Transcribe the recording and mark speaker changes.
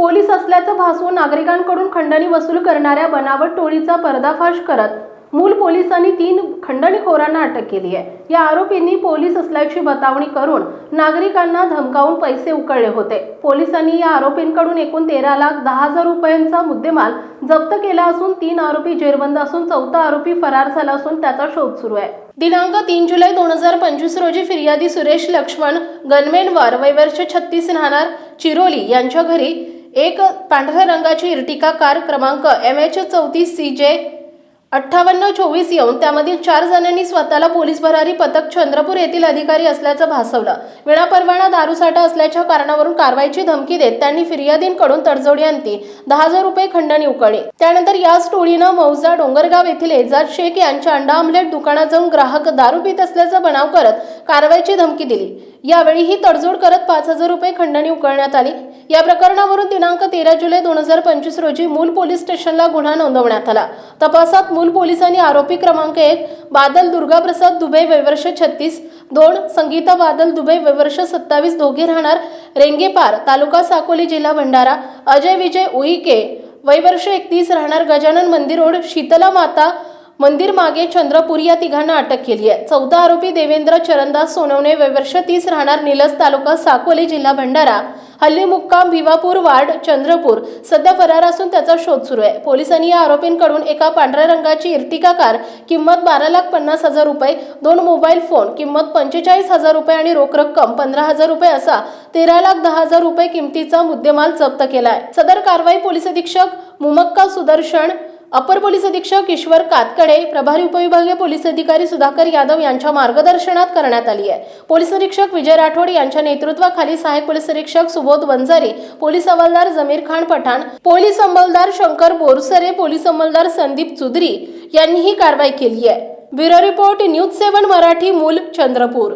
Speaker 1: Police असल्याचं भासवून नागरिकांकडून खंडणी वसूल करणाऱ्या बनावट टोळीचा पर्दाफाश करत मूल पोलिसांनी तीन खंडणीखोरांना अटक केली आहे. या आरोपींनी पोलीस असल्याची बतावणी करून नागरिकांना धमकावून पैसे उकळले होते. पोलिसांनी या आरोपींकडून एकूण तेरा लाख दहा हजार रुपयांचा मुद्देमाल जप्त केला असून तीन आरोपी जेरबंद असून चौथा आरोपी फरार झाला असून त्याचा शोध सुरू आहे. दिनांक तीन जुलै दोन हजार पंचवीस रोजी फिर्यादी सुरेश लक्ष्मण गनमेनवार वैवर्ष छत्तीस राहणार चिरोली यांच्या घरी एक पांढऱ्या रंगाची इर्टिका कार क्रमांक एम एच चौतीस सी जे अठ्ठावन्न चोवीस येऊन त्यामधील चार जणांनी स्वतःला पोलीस भरारी पथक चंद्रपूर येथील अधिकारी असल्याचं भासवलं. विनापरवाना दारूसाठा असल्याच्या कारणावरून कारवाईची धमकी देत त्यांनी फिर्यादींकडून तडजोडी आणती दहा हजार रुपये खंडणी उकळली. त्यानंतर याच टोळीनं मौजा डोंगरगाव येथील एजाज शेख यांच्या अंडा आमलेट दुकानात जाऊन ग्राहक दारू पित असल्याचा बनाव करत कारवाईची धमकी दिली. यावेळी ही तडजोड करत पाच हजार रुपये खंडणी उकळण्यात आली. या प्रकरणावरून दिनांक तेरा जुलै दोन हजार पंचवीस रोजी मूल पोलीस स्टेशनला गुन्हा नोंदवण्यात आला. तपासात मूल पोलिसांनी आरोपी क्रमांक एक बादल दुर्गाप्रसाद दुबे वैवर्ष छत्तीस दोन संगीता बादल दुबे वैवर्ष सत्तावीस दोघे राहणार रेंगेपार तालुका साकोली जिल्हा भंडारा अजय विजय उईके वैवर्ष एकतीस राहणार गजानन मंदिर रोड शीतला माता मंदिर मागे चंद्रपूर या तिघांना अटक केली आहे. चौदा आरोपी देवेंद्र चरणदास सोनवणे वयवर्ष तीस राहणार निलस तालुका साकोली जिल्हा भंडारा हल्ली मुक्काम भिवापूर वार्ड चंद्रपूर. सध्या फरार असून त्याचा शोध सुरू आहे. पोलिसांनी या आरोपींकडून एका पांढऱ्या रंगाची इर्टिका कार किंमत बारा लाख पन्नास हजार रुपये दोन मोबाईल फोन किंमत पंचेचाळीस हजार रुपये आणि रोख रक्कम पंधरा हजार रुपये असा तेरा लाख दहा हजार रुपये किमतीचा मुद्देमाल जप्त केला आहे सदर कारवाई पोलीस अधीक्षक मुमक्का सुदर्शन अपर पोलीस अधीक्षक ईश्वर कातकडे प्रभारी उपविभागीय पोलीस अधिकारी सुधाकर यादव यांच्या मार्गदर्शनात करण्यात आली आहे. पोलीस निरीक्षक विजय राठोड यांच्या नेतृत्वाखाली सहाय्यक पोलीस निरीक्षक सुबोध वंजारी पोलीस हवालदार जमीर खान पठाण पोलीस अंमलदार शंकर बोरसरे पोलीस अंमलदार संदीप चुदरी यांनी ही कारवाई केली आहे. Bureau report news seven Marathi Mul Chandrapur.